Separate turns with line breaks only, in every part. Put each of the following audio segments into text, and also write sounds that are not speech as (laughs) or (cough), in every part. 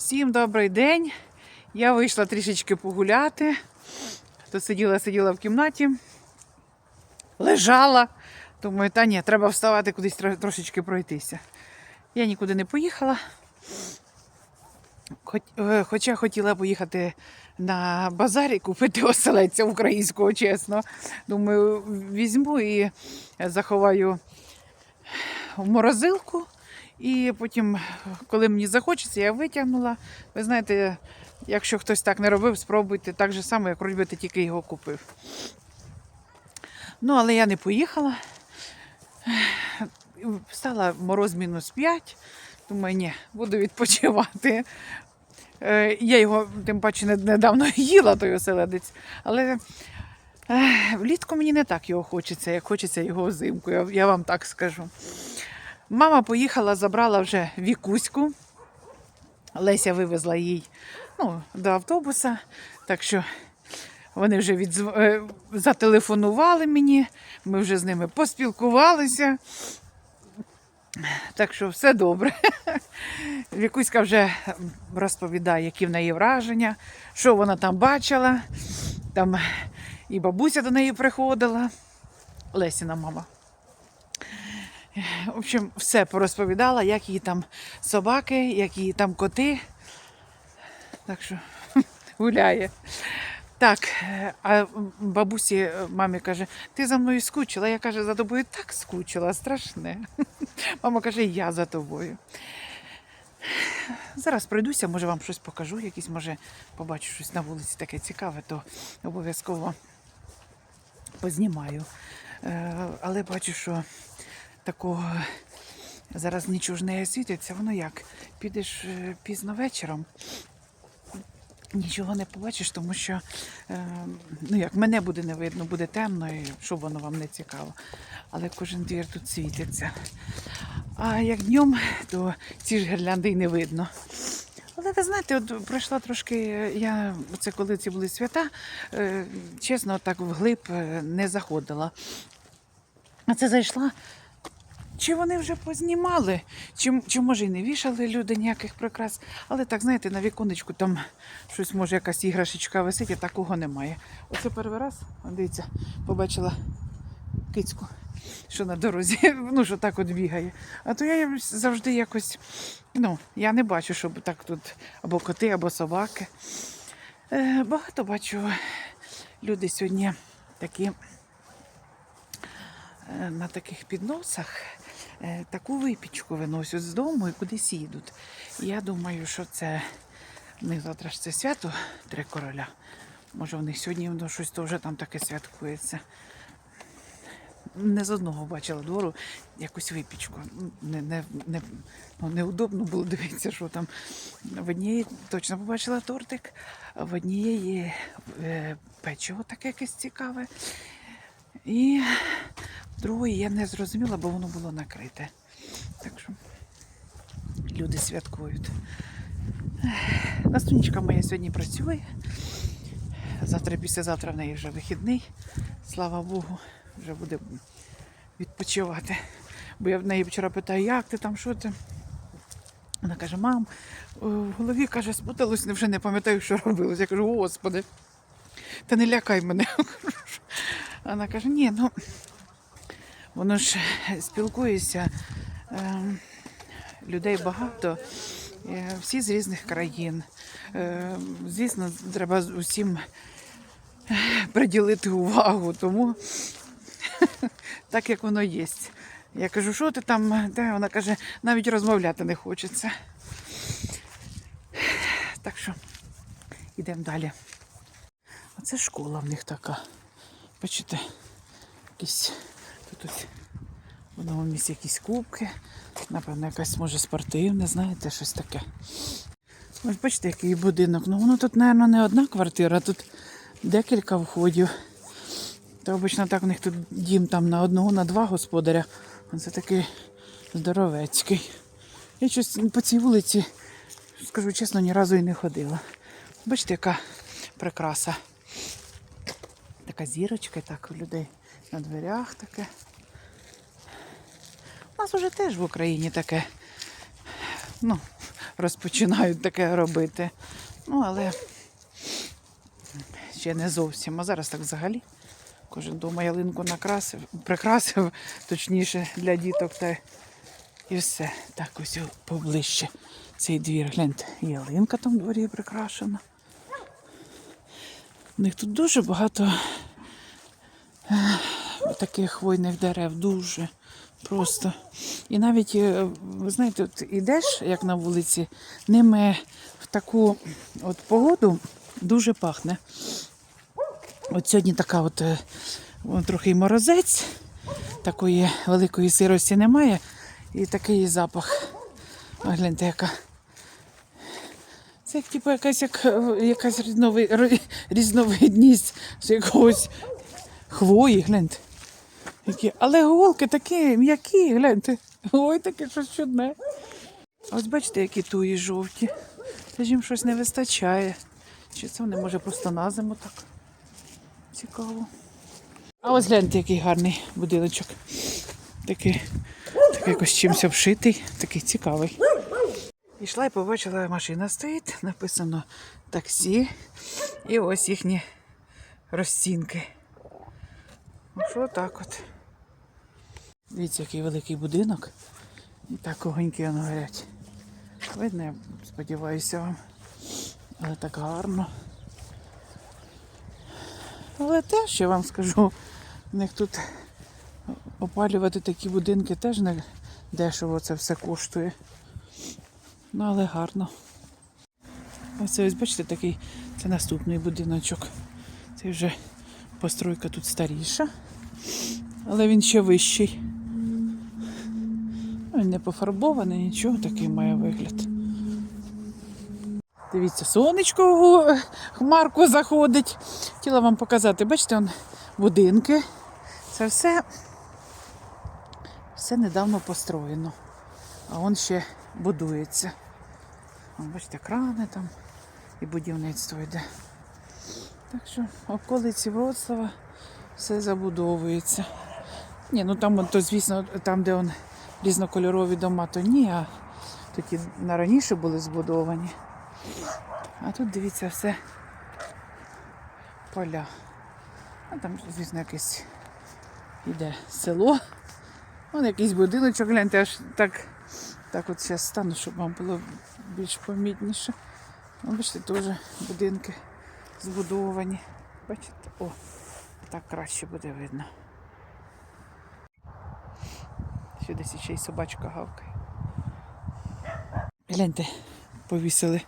Всім добрий день. Я вийшла трішечки погуляти. Тут сиділа, сиділа в кімнаті, лежала. Думаю, та ні, треба вставати кудись трошечки пройтися. Я нікуди не поїхала. Е, хоча хотіла поїхати на базар і купити оселедця українського, чесно. Думаю, візьму і заховаю в морозилку. І потім, коли мені захочеться, я витягнула. Ви знаєте, якщо хтось так не робив, спробуйте так же само, як робити, тільки його купив. Ну, але я не поїхала. Стала мороз мінус 5. Думаю, ні, буду відпочивати. Е, Я його тим паче недавно (laughs) їла, той оселедець. Але е, влітку мені не так його хочеться, як хочеться його взимку, я, я вам так скажу. Мама поїхала, забрала вже вікуську. Леся вивезла їй ну, до автобуса. Так що вони вже відзв... е, зателефонували мені, ми вже з ними поспілкувалися. Так що все добре. (laughs) Вікуська вже розповідає, які в неї враження, що вона там бачила. Там і бабуся до неї приходила, Лесіна мама. В общем, все порозповідала, як її там собаки, як її там коти. Так що (laughs) гуляє. Так, е, а бабусі е, мамі каже, ти за мною скучила. Я каже, за тобою так скучила, страшне. (laughs) Мама каже, я за тобою. Зараз пройдуся, може вам щось покажу, якісь, може, побачу щось на вулиці таке цікаве, то обов'язково познімаю. Е, Але бачу, що такого зараз нічого ж не світиться, воно як? Підеш е, пізно вечором, нічого не побачиш, тому що е, ну як мене буде не видно, буде темно, і що воно вам не цікаво. Але кожен двір тут світиться. А як днем, то ці ж гірлянди й не видно. Але ви знаєте, от пройшла трошки, я це коли ці були свята, е, чесно, так вглиб не заходила. А це зайшла. Чи вони вже познімали, чи, чи може і не вішали люди ніяких прикрас. Але так, знаєте, на віконечку там щось може якась іграшечка висить, а такого немає. Оце перший раз, дивіться, побачила кицьку, що на дорозі, (laughs) ну що так от бігає. А то я завжди якось, ну, я не бачу, щоб так тут або коти, або собаки. Е, багато бачу люди сьогодні такі е, на таких підносах таку випічку виносять з дому і кудись їдуть. І Я думаю, що це в них завтра ж це свято три короля. Може, в них сьогодні воно щось теж там таке святкується. Не з одного бачила двору якусь випічку. Не, не, не, ну, неудобно було дивитися, що там. В одній точно побачила тортик, в однієї е, печиво таке якесь цікаве. І другої я не зрозуміла, бо воно було накрите. Так що люди святкують. Ех, Настунечка моя сьогодні працює. Завтра, післязавтра в неї вже вихідний. Слава Богу, вже буде відпочивати. Бо я в неї вчора питаю, як ти там, що ти? Вона каже, мам, в голові каже, спуталось, вже не пам'ятаю, що робилось. Я кажу, господи, та не лякай мене. (laughs) Вона каже, ні, ну воно ж спілкується, ем, людей багато, е, всі з різних країн. Е, Звісно, треба усім е, приділити увагу, тому (laughs) так як воно є. Я кажу, що ти там? Де? Вона каже, навіть розмовляти не хочеться. Так що йдемо далі. Оце школа в них така. Бачите, якісь тут в одному місці якісь кубки. Напевно, якась може спортивне, знаєте, щось таке. Ось бачите, який будинок. Ну воно тут, мабуть, не одна квартира, тут декілька входів. То обично так у них тут дім там на одного, на два господаря. Це такий здоровецький. Я щось по цій вулиці, скажу чесно, ні разу і не ходила. Бачите, яка прикраса. Така зірочка, так у людей на дверях таке. У нас уже теж в Україні таке. Ну, розпочинають таке робити. Ну, але ще не зовсім. А зараз так взагалі. Кожен дома ялинку накрасив, прикрасив, точніше, для діток та і все. Так, ось поближче цей двір. Гляньте, ялинка там в дворі прикрашена. У них тут дуже багато таких хвойних дерев, дуже просто. І навіть, е, ви знаєте, от ідеш, як на вулиці, ними в таку от погоду дуже пахне. От сьогодні така от е, трохи морозець, такої великої сирості немає. І такий запах. Гляньте, яка. Це як типу якась як е, якась різнови, різновидність з якогось хвої, гляньте. Які. Але голки такі м'які, гляньте. Ой, таке щось чудне. Ось бачите, які туї жовті. Це ж їм щось не вистачає. Чи це вони може просто на зиму так? Цікаво. А ось гляньте, який гарний будиночок. Такий, такий якось чимось обшитий, такий цікавий. Ішла і побачила, машина стоїть, написано таксі. І ось їхні розцінки. Що так от. Дивіться, який великий будинок. І так огоньки воно горять. Видно, я сподіваюся вам. Але так гарно. Але те, що я вам скажу, в них тут опалювати такі будинки теж не дешево це все коштує. Ну, але гарно. Ось ось бачите такий, це наступний будиночок. Це вже постройка тут старіша, але він ще вищий. Він не пофарбований, нічого, такий має вигляд. Дивіться, сонечко у хмарку заходить. Хотіла вам показати, бачите, он будинки. Це все, все недавно построєно. А он ще будується. Вон, бачите, крани там і будівництво йде. Так що околиці Вроцлава все забудовується. Ні, ну там, то, звісно, там, де он різнокольорові дома, то ні, а такі на раніше були збудовані. А тут дивіться все поля. А там, звісно, якесь іде село. Вон якийсь будиночок, гляньте, аж так, так от зараз стану, щоб вам було більш помітніше. Вон, бачите, теж будинки збудовані. Бачите? О, так краще буде видно. Ще десь ще й собачка гавкає. Гляньте, повісили.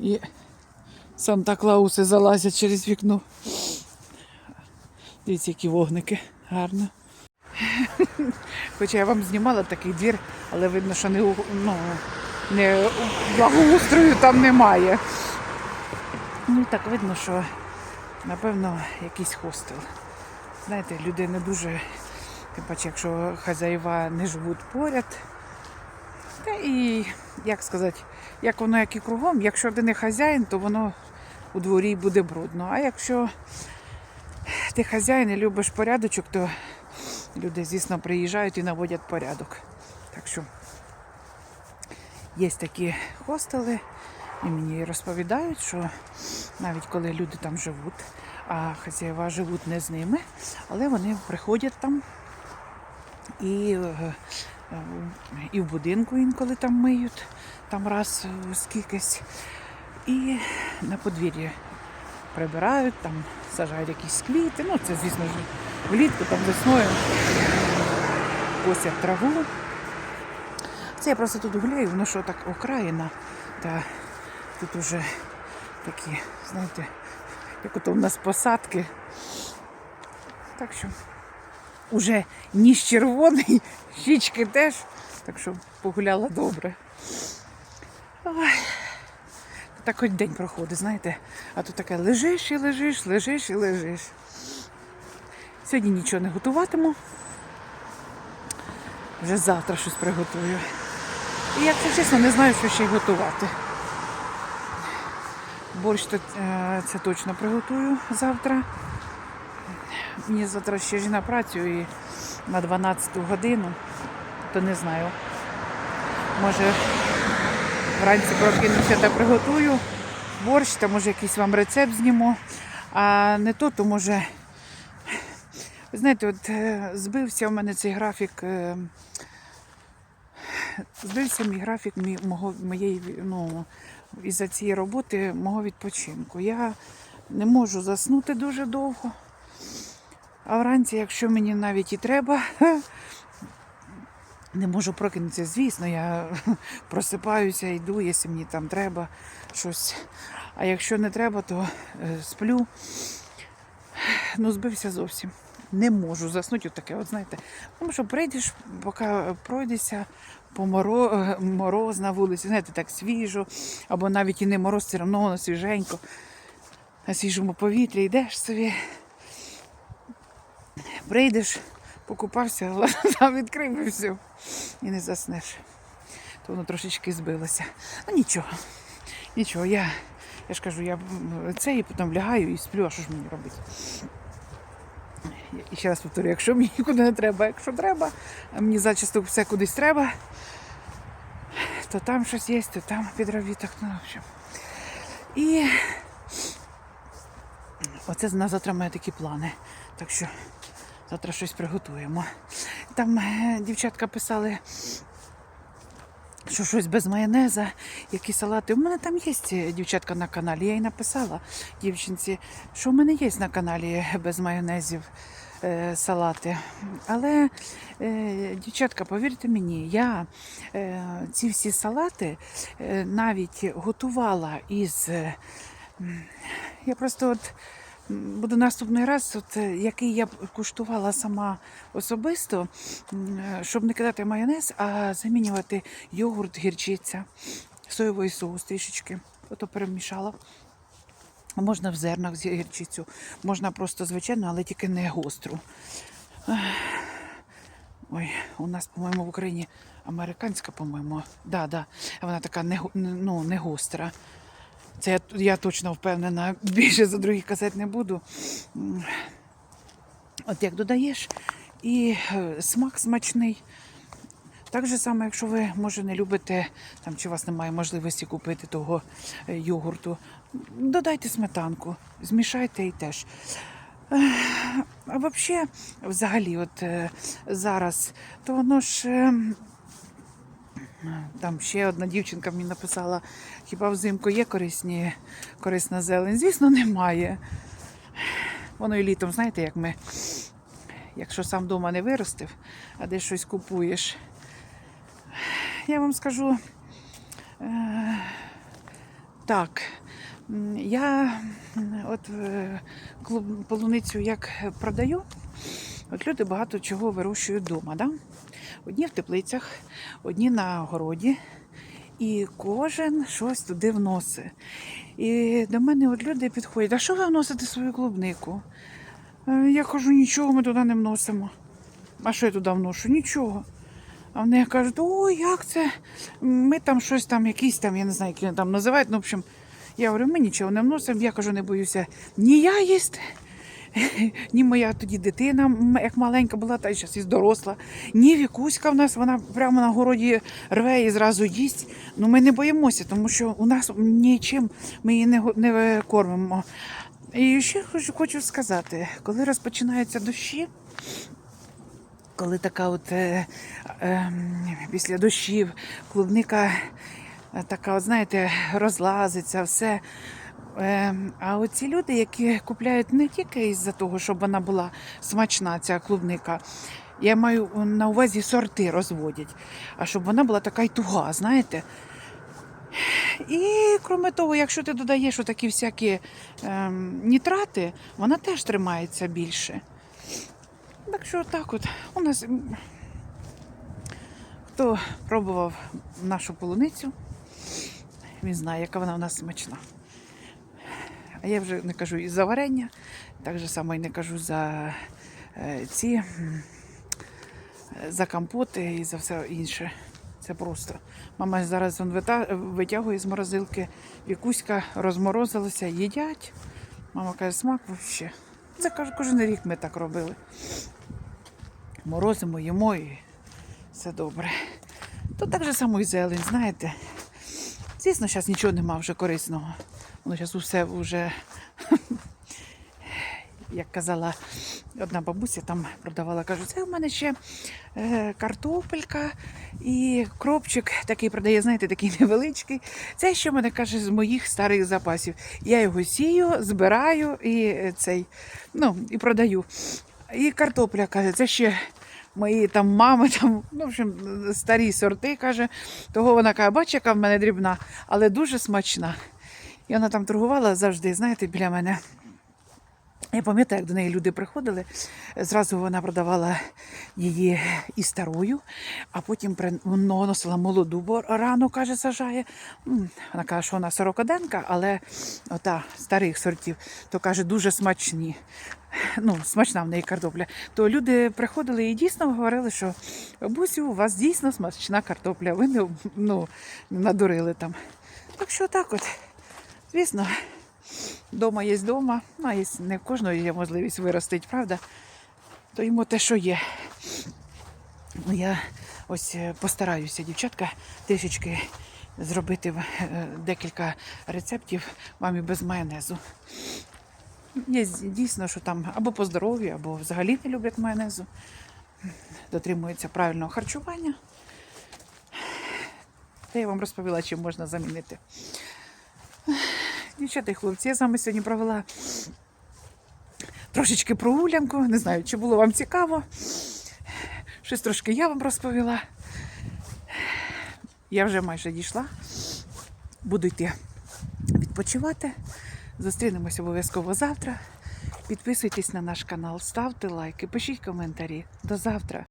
І Санта-Клауси залазять через вікно. Дивіться, які вогники. Гарно. Хоча я вам знімала такий двір, але видно, що не, ну, не благоустрою там немає. Ну так видно, що напевно якийсь хостел. Знаєте, люди не дуже, тим паче, якщо хазяїва не живуть поряд. Та і, як сказати, як воно як і кругом, якщо ти не хазяїн, то воно у дворі буде брудно. А якщо ти хазяїн і любиш порядочок, то люди, звісно, приїжджають і наводять порядок. Так що є такі хостели, і мені розповідають, що навіть коли люди там живуть, а хазяїва живуть не з ними, але вони приходять там і, е, і в будинку інколи там миють, там раз скількись. І на подвір'ї прибирають, там сажають якісь квіти. Ну, це, звісно ж, влітку, там весною косять траву. Це я просто тут гуляю, воно що так окраїна, та тут уже такі, знаєте, як ото у нас посадки. Так що уже ніж червоний, (laughs) щічки теж. Так що погуляла добре. Ой. Так хоч день проходить, знаєте, а тут таке лежиш і лежиш, лежиш і лежиш. Сьогодні нічого не готуватиму. Вже завтра щось приготую. І якщо чесно, не знаю, що ще й готувати. Борщ е, це точно приготую завтра. Мені завтра ще ж на працю і на 12 годину, то не знаю. Може Вранці прокинуся та приготую борщ, та може якийсь вам рецепт зніму. А не то, то може. Ви знаєте, от е, збився у мене цей графік. е, Збився мій графік мого, моєї ну, із-за цієї роботи мого відпочинку. Я не можу заснути дуже довго. А вранці, якщо мені навіть і треба, (laughs) не можу прокинутися. Звісно, я (laughs) просипаюся, йду, якщо мені там треба щось. А якщо не треба, то е, сплю. Ну, збився зовсім. Не можу заснути отаке, от знаєте. Тому що прийдеш, поки пройдешся по е, мороз на вулиці, знаєте, так свіжо, або навіть і не мороз, все одно свіженько. На свіжому повітрі йдеш собі. Прийдеш, покупався, глаза (laughs) відкрив і все. І не заснеш. То воно трошечки збилося. Ну нічого. Нічого, я, я ж кажу, я це і потім лягаю і сплю, а що ж мені робити? І ще раз повторю, якщо мені нікуди не треба, якщо треба, а мені зачасту все кудись треба, то там щось є, то там підробіток, ну, в общем. І оце на завтра мене такі плани. Так що завтра щось приготуємо. Там е, дівчатка писали, що щось без майонеза, які салати. У мене там є е, дівчатка на каналі. Я їй написала дівчинці, що в мене є на каналі без майонезів е, салати. Але, дівчатка, повірте мені, я ці всі салати навіть готувала із. я просто от. Буду наступний раз, от, е, який я куштувала сама особисто, е, щоб не кидати майонез, а замінювати йогурт, гірчиця, соєвий соус трішечки. Ото перемішала. Можна в зернах з гірчицю, можна просто звичайно, але тільки не гостру. Ой, у нас, по-моєму, в Україні американська, по-моєму. Да, да. Вона така не- ну, не гостра. Це я, я точно впевнена. Більше за других казати не буду. От як додаєш, і е, смак смачний. Так же само, якщо ви, може, не любите, там, чи у вас немає можливості купити того е, йогурту, додайте сметанку, змішайте і теж. А взагалі, взагалі, от е, зараз, то воно ж. Е, Там ще одна дівчинка мені написала, хіба взимку є корисні, корисна зелень? Звісно, немає. Воно і літом, знаєте, як ми, якщо сам вдома не виростив, а десь щось купуєш. Я вам скажу е, так. Я от е, клуб- полуницю як продаю, от люди багато чого вирощують вдома. Да? Одні в теплицях, одні на городі. І кожен щось туди вносить. І до мене от люди підходять, а що ви вносите свою клубнику? Е, Я кажу, нічого ми туди не вносимо. А що я туди вношу? Нічого. А вони кажуть, о, як це? Ми там щось там, якісь там, я не знаю, які там називають. Ну, в общем, я говорю, ми нічого не вносимо. Я кажу, не боюся ні я їсти, (laughs) ні моя тоді дитина, як маленька була, та й зараз і доросла. Ні Вікуська в нас, вона прямо на городі рве і зразу їсть. Ну ми не боїмося, тому що у нас нічим ми її не, не кормимо. І ще хочу, хочу сказати, коли розпочинаються дощі, коли така от е, е, після дощів клубника е, така, от, знаєте, розлазиться, все. Е, а оці люди, які купляють не тільки із-за того, щоб вона була смачна, ця клубника. Я маю на увазі сорти розводять, а щоб вона була така й туга, знаєте. І крім того, якщо ти додаєш такі всякі ем, нітрати, вона теж тримається більше. Так що так от у нас хто пробував нашу полуницю, він знає, яка вона у нас смачна. А я вже не кажу і за варення, так же само і не кажу за е, ці за компоти і за все інше. Це просто. Мама зараз витягує з морозилки. Вікуська розморозилася, їдять. Мама каже, смак взагалі. Це каже, кожен рік ми так робили. Морозимо, їмо і все добре. То так же само і зелень, знаєте. Звісно, зараз нічого нема вже корисного. Воно зараз усе вже, (laughs) як казала одна бабуся, там продавала, кажу, це у мене ще е, картопелька і кропчик такий продає, знаєте, такий (laughs) невеличкий. Це ще мене каже з моїх старих запасів. Я його сію, збираю і е, цей, ну, і продаю. І картопля каже, це ще мої там мами, там, ну, в общем, старі сорти, каже. Того вона каже, бач, яка в мене дрібна, але дуже смачна. І вона там торгувала завжди, знаєте, біля мене. Я пам'ятаю, як до неї люди приходили, зразу вона продавала її і старою, а потім приносила молоду, бо рано, каже, сажає. Вона каже, що вона сорокоденка, але ота старих сортів, то каже, дуже смачні. Ну, смачна в неї картопля. То люди приходили і дійсно говорили, що бабусю, у вас дійсно смачна картопля. Ви не, ну, надурили там. Так що так от, звісно. Дома є дома, а не в кожного є можливість виростити, правда? То йому те, що є. Ну, я ось е, постараюся, дівчатка, трішечки зробити е, декілька рецептів мамі без майонезу. Є дійсно, що там або по здоров'ю, або взагалі не люблять майонезу. Дотримуються правильного харчування. Та я вам розповіла, чим можна замінити. Дівчата хлопці, я з вами сьогодні провела трошечки прогулянку. Не знаю, чи було вам цікаво. Щось трошки я вам розповіла. Я вже майже дійшла. Буду йти відпочивати. Зустрінемось обов'язково завтра. Підписуйтесь на наш канал, ставте лайки, пишіть коментарі. До завтра.